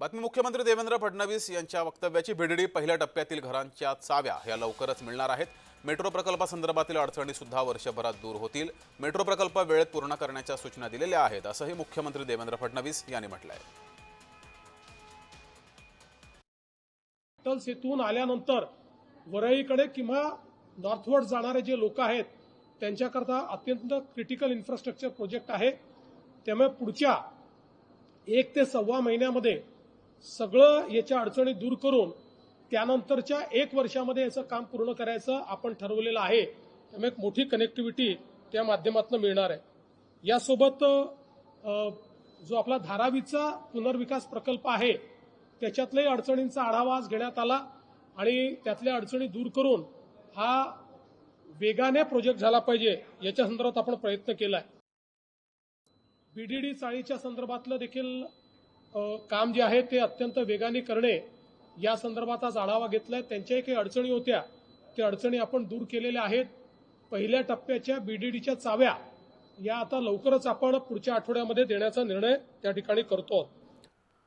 बातमी मुख्यमंत्री देवेंद्र फडणवीस यांच्या वक्तव्याची भिडडी पहिल्या टप्प्यातील घरांच्या चाव्या या लवकरच मिळणार आहेत. मेट्रो प्रकल्पासंदर्भातील अडचणीसुद्धा वर्षभरात दूर होतील. मेट्रो प्रकल्प वेळेत पूर्ण करण्याच्या सूचना दिलेल्या आहेत असंही मुख्यमंत्री देवेंद्र फडणवीस यांनी म्हटलं आहे अटल सेतून आल्यानंतर वरळीकडे किंवा नॉर्थवर्ड जाणारे जे लोक आहेत त्यांच्याकरता अत्यंत क्रिटिकल इन्फ्रास्ट्रक्चर प्रोजेक्ट आहे. त्यामुळे पुढच्या एक ते सव्वा महिन्यामध्ये सगळं याच्या अडचणी दूर करून त्यानंतरच्या एक वर्षामध्ये याचं काम पूर्ण करायचं आपण ठरवलेलं आहे त्यामुळे एक मोठी कनेक्टिव्हिटी त्या माध्यमातून मिळणार आहे. यासोबत जो आपला धारावीचा पुनर्विकास प्रकल्प आहे त्याच्यातल्याही अडचणींचा आढावा आज घेण्यात आला आणि त्यातल्या अडचणी दूर करून हा वेगाने प्रोजेक्ट झाला पाहिजे याच्या संदर्भात आपण प्रयत्न केला आहे बीडीडी चाळीच्या संदर्भातलं देखील काम जे आहे ते अत्यंत वेगाने करणे या संदर्भात आज आढावा घेतलाय. त्यांच्याही काही अडचणी होत्या. त्या अडचणी आपण दूर केलेल्या आहेत. पहिल्या टप्प्याच्या बीडीडीच्या चाव्या या आता लवकरच आपण पुढच्या आठवड्यामध्ये देण्याचा निर्णय त्या ठिकाणी करतो आहोत.